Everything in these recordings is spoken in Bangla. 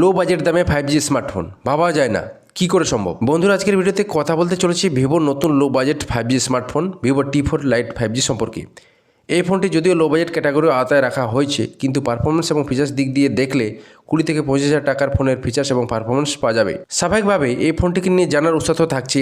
লো বাজেট দামে ফাইভ জি স্মার্টফোন ভাবা যায় না, কি করে সম্ভব? বন্ধুরা, আজকের ভিডিওতে কথা বলতে চলেছি ভিভোর নতুন low budget five G smartphone Vivo T four lite five G সম্পর্কে। এই ফোনটি যদিও লো বাজেট ক্যাটাগরি আওতায় রাখা হয়েছে, কিন্তু পারফরমেন্স এবং ফিচার্স দিক দিয়ে দেখলে কুড়ি থেকে পঁচিশ হাজার টাকার ফোনের ফিচার্স এবং পারফরমেন্স পাওয়া যাবে। স্বাভাবিকভাবে এই ফোনটিকে নিয়ে জানার উৎসাহ থাকছে।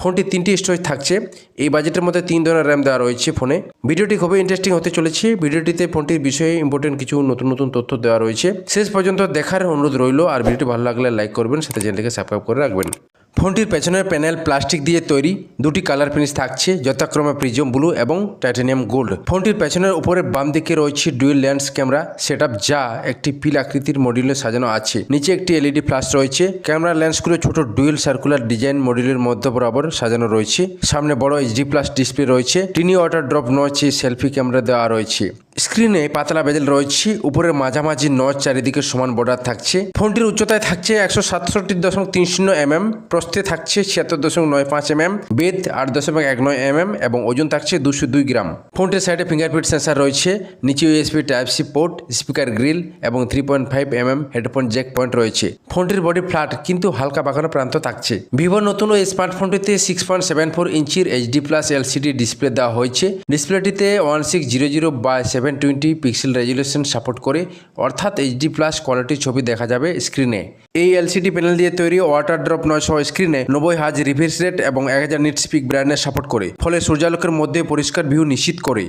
ফোনটি তিনটি স্টোরেজ থাকছে। এই বাজেটের মধ্যে তিন ধরনের র্যাম দেওয়া রয়েছে ফোনে। ভিডিওটি খুবই ইন্টারেস্টিং হতে চলেছে। ভিডিওটিতে ফোনটির বিষয়ে ইম্পর্টেন্ট কিছু নতুন নতুন তথ্য দেওয়া রয়েছে। শেষ পর্যন্ত দেখার অনুরোধ রইল। আর ভিডিওটি ভালো লাগলে লাইক করবেন, সাথে চ্যানেলটিকে সাবস্ক্রাইব করে রাখবেন। ফোনটির পেছনের প্যানেল প্লাস্টিক দিয়ে তৈরি। দুটি কালার ফিনিশ থাকছে, যথাক্রমে প্রিজম ব্লু এবং টাইটানিয়াম গোল্ড। ফোনটির পেছনের উপরে বাম দিকে রয়েছে ডুয়েল লেন্স ক্যামেরা সেট যা একটি পিল আকৃতির মডিউলে সাজানো আছে। নিচে একটি এলইডি ফ্ল্যাশ রয়েছে। ক্যামেরা লেন্সগুলো ছোট ডুয়েল সার্কুলার ডিজাইন মডিউলের মধ্য বরাবর সাজানো রয়েছে। সামনে বড় এইচডি প্লাস ডিসপ্লে রয়েছে। Tiny water drop notch selfie camera দেওয়া রয়েছে। স্ক্রিনে পাতলা বেজেল রয়েছে, উপরের মাঝামাঝি নচ চারিদিকে সমান বর্ডার থাকছে। ফোনটির উচ্চতায় থাকছে একশো সাতষট্টি দশমিক তিন শূন্য এমএম, প্রস্থে থাকছে ছিয়াত্তর দশমিক নয় পাঁচ এমএম বেদ আট দশমিক এক নয় এমএম এবং ওজন থাকছে দুশো দুই গ্রাম। ফোনটির সাইডে ফিঙ্গারপ্রিন্ট সেন্সার রয়েছে, নিচে USB type C port speaker grill এবং three point five MM headphone jack point রয়েছে। ফোনটির বডি ফ্ল্যাট কিন্তু হালকা বাঁকানো প্রান্ত থাকছে। ভিভোর নতুন এই স্মার্টফোনটিতে সিক্স পয়েন্ট সেভেন ফোর ইঞ্চির এইচডি প্লাস এলসিডি ডিসপ্লে দেওয়া হয়েছে। ডিসপ্লেটিতে one six zero zero by seven twenty pixel resolution support করে, অর্থাৎ এইচডি প্লাস কোয়ালিটির ছবি দেখা যাবে স্ক্রিনে এই এলসিডি প্যানেল দিয়ে তৈরি ওয়াটার ড্রপ নয় সহ স্ক্রিনে নব্বই হাজ রিভিউস রেট এবং এক হাজার নিট স্পিক ব্র্যান্ডের সাপোর্ট করে, ফলে সূর্যালোকের মধ্যে পরিষ্কার ভিউ নিশ্চিত করে।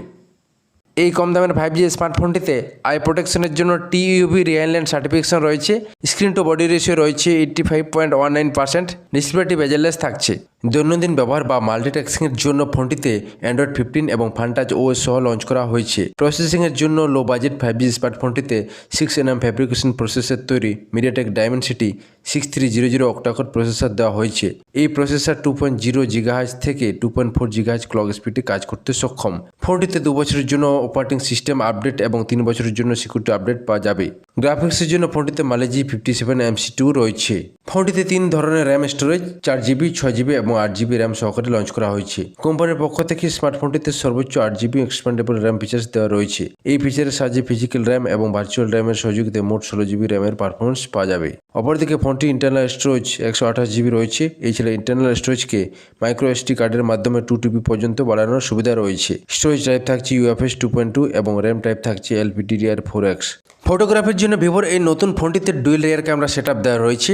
এই কম দামের ফাইভ জি স্মার্টফোনটিতে আই প্রোটেকশনের জন্য টি টিইউভি রিয়াইনল্যান্ড সার্টিফিকেশন রয়েছে স্ক্রিন টু বডি রেশিও রয়েছে eighty five point one nine percent ডিসপ্লেটি bezelless থাকছে। দৈনন্দিন ব্যবহার বা মাল্টিটাস্কিংয়ের জন্য ফোনটিতে অ্যান্ড্রয়েড ফিফটিন এবং ফান্টাচ ওএস সহ লঞ্চ করা হয়েছে। প্রসেসিংয়ের জন্য লো বাজেট ফাইভ জি স্মার্টফোনটিতে সিক্স এন এম ফ্যাব্রিকেশন প্রসেসের তৈরি MediaTek Dimensity six three zero zero octacore processor দেওয়া হয়েছে। এই processor two point zero gigahertz থেকে two point four gigahertz clock স্পিডে কাজ করতে সক্ষম। ফোনটিতে দু বছরের জন্য অপারেটিং সিস্টেম আপডেট এবং তিন বছরের জন্য সিকিউরিটি আপডেট পাওয়া যাবে। গ্রাফিক্সের জন্য ফোনটিতে Mali G fifty seven MC two রয়েছে। ফোনটিতে তিন ধরনের র্যাম স্টোরেজ চার জিবি ছয় জিবি এবং আট জিবি র্যাম সহকারে লঞ্চ করা হয়েছে। কোম্পানির পক্ষ থেকে স্মার্টফোনটিতে সর্বোচ্চ আট জিবি এক্সপ্যান্ডেবল র্যাম ফিচার্স দেওয়া রয়েছে। এই ফিচারের সাহায্যে ফিজিক্যাল র্যাম এবং ভার্চুয়াল র্যামের সহযোগিতায় মোট ষোলো জিবি র্যামের পারফরমেন্স পাওয়া যাবে। অপরদিকে ফোনটি ইন্টারনাল স্টোরেজ একশো আঠাশ জিবি রয়েছে। এই ছিল ইন্টারনাল স্টোরেজকে মাইক্রো এসটি কার্ডের মাধ্যমে টু টিবি পর্যন্ত বাড়ানোর সুবিধা রয়েছে। স্টোরেজ টাইপ থাকছে ইউএফএস টু পয়েন্ট টু এবং র্যাম টাইপ থাকছে এলপিডিডিআর ফোর এক্স ফটোগ্রাফির জন্য ভিভোর এই নতুন ফোনটিতে dual rear camera set up দেওয়া রয়েছে।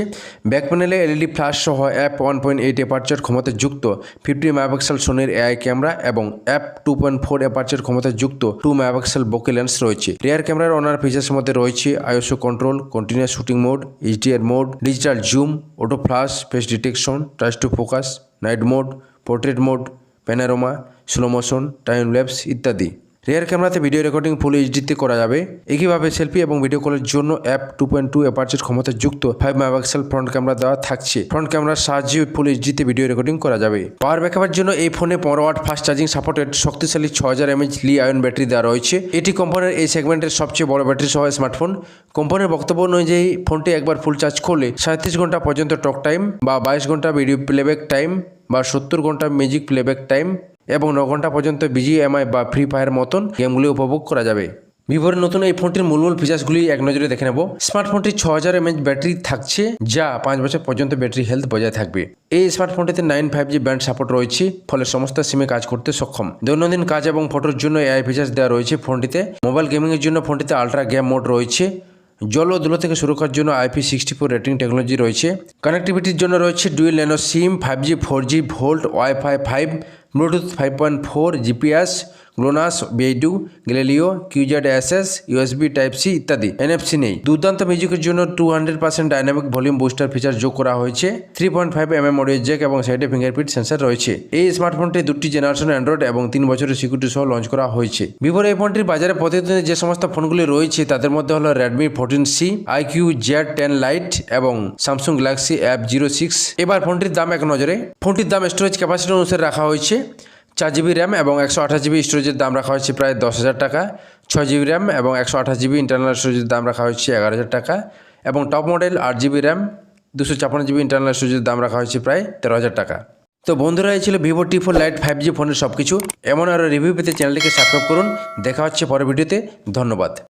ব্যাক প্যানেলে এলইডি ফ্ল্যাশ সহ f one point eight aperture ক্ষমতা যুক্ত ফিফটি মেগাপিক্সেল সোনির এআই ক্যামেরা এবং f two point four aperture ক্ষমতা যুক্ত টু মেগাপিক্সেল বোকে লেন্স রয়েছে। রেয়ার ক্যামেরার অনার ফিচার্সের মধ্যে রয়েছে ISO control, continuous shooting mode, HDR mode, digital zoom, auto flash face detection touch to focus, night mode, portrait mode, panorama, slow motion, time lapse ইত্যাদি। রেয়ার ক্যামেরাতে ভিডিও রেকর্ডিং ফুল এইচডিতে করা যাবে। একইভাবে সেলফি এবং ভিডিও কলের জন্য f two point two aperture ক্ষমতা যুক্ত ফাইভ মেগাপিক্সেল ফ্রন্ট ক্যামেরা দেওয়া থাকছে। ফ্রন্ট ক্যামেরার সাহায্যে ফুল এইচডিতে ভিডিও রেকর্ডিং করা যাবে। পাওয়ার ব্যাকআপের জন্য এই ফোনে পনেরো ওয়াট ফাস্ট চার্জিং সাপোর্টেড শক্তিশালী ছ হাজার এমএইচ লি আয়ন ব্যাটারি দেওয়া রয়েছে। এটি কোম্পানির এই সেগমেন্টের সবচেয়ে বড় ব্যাটারি সহ স্মার্টফোন। কোম্পানির বক্তব্য অনুযায়ী ফোনটি একবার ফুল চার্জ করলে সাঁত্রিশ ঘণ্টা পর্যন্ত টক টাইম বা বাইশ ঘণ্টা ভিডিও প্লেব্যাক টাইম বা সত্তর ঘণ্টা মিউজিক প্লেব্যাক টাইম এবং ন ঘণ্টা পর্যন্ত বিজিএমআই বা ফ্রি ফায়ার মতন গেমগুলি উপভোগ করা যাবে। ভিভোর নতুন এই ফোনটির মূল মূল ফিচার্সগুলি এক নজরে দেখে নেব। স্মার্টফোনটি ছ হাজার এমএচ ব্যাটারি থাকছে, যা পাঁচ বছর পর্যন্ত ব্যাটারি হেলথ বজায় থাকবে। এই স্মার্টফোনটিতে nine five G band support রয়েছে, ফলে সমস্ত সিমে কাজ করতে সক্ষম। দৈনন্দিন কাজ এবং ফটোর জন্য এআই ফিচার্স দেওয়া রয়েছে ফোনটিতে মোবাইল গেমিংয়ের জন্য ফোনটিতে আলট্রা গেম মোড রয়েছে। জল ও ধুলো থেকে সুরক্ষার জন্য IP sixty four rating technology রয়েছে। কানেক্টিভিটির জন্য রয়েছে dual nano SIM, five G, four G, volt wifi five, Bluetooth, five point four GPS GLONASS BeiDou Galileo QZSS USB type C ইত্যাদি। এনএফসি নেই। দুর্দান্ত মিউজিকের জন্য two hundred percent dynamic volume booster feature যোগ করা হয়েছে। Three point five m m audio jack এবং সাইডে ফিঙ্গারপ্রিন্ট সেন্সার রয়েছে। এই স্মার্টফোনটি দুটি জেনারেশন অ্যান্ড্রয়েড এবং তিন বছরের সিকিউরিটি সহ লঞ্চ করা হয়েছে। ভিভোর এই ফোনটির বাজারে প্রতিদিন যে সমস্ত ফোনগুলি রয়েছে, তাদের মধ্যে হলো Redmi fourteen C iQOO Z ten lite এবং Samsung Galaxy A zero six এবার ফোনটির দাম এক নজরে। ফোনটির দাম স্টোরেজ ক্যাপাসিটি অনুসারে রাখা হয়েছে। চার জিবি র্যাম এবং একশো আঠাশ জিবি স্টোরেজের দাম রাখা হয়েছে প্রায় দশ হাজার টাকা। ছয় জিবি র্যাম এবং একশো আঠাশ জিবি ইন্টারনাল স্টোরেজের দাম রাখা হয়েছে এগারো হাজার টাকা এবং টপ মডেল আট জিবি র্যাম, দুশো ছাপান্ন জিবি ইন্টারনাল স্টোরেজের দাম রাখা হয়েছে প্রায় তেরো হাজার টাকা। তো বন্ধুরা, এই ছিল Vivo T four lite five G ফোনের সব কিছু এমন আরও রিভিউ পেতে চ্যানেলটিকে সাবস্ক্রাইব করুন। দেখা হচ্ছে পরের ভিডিওতে। ধন্যবাদ।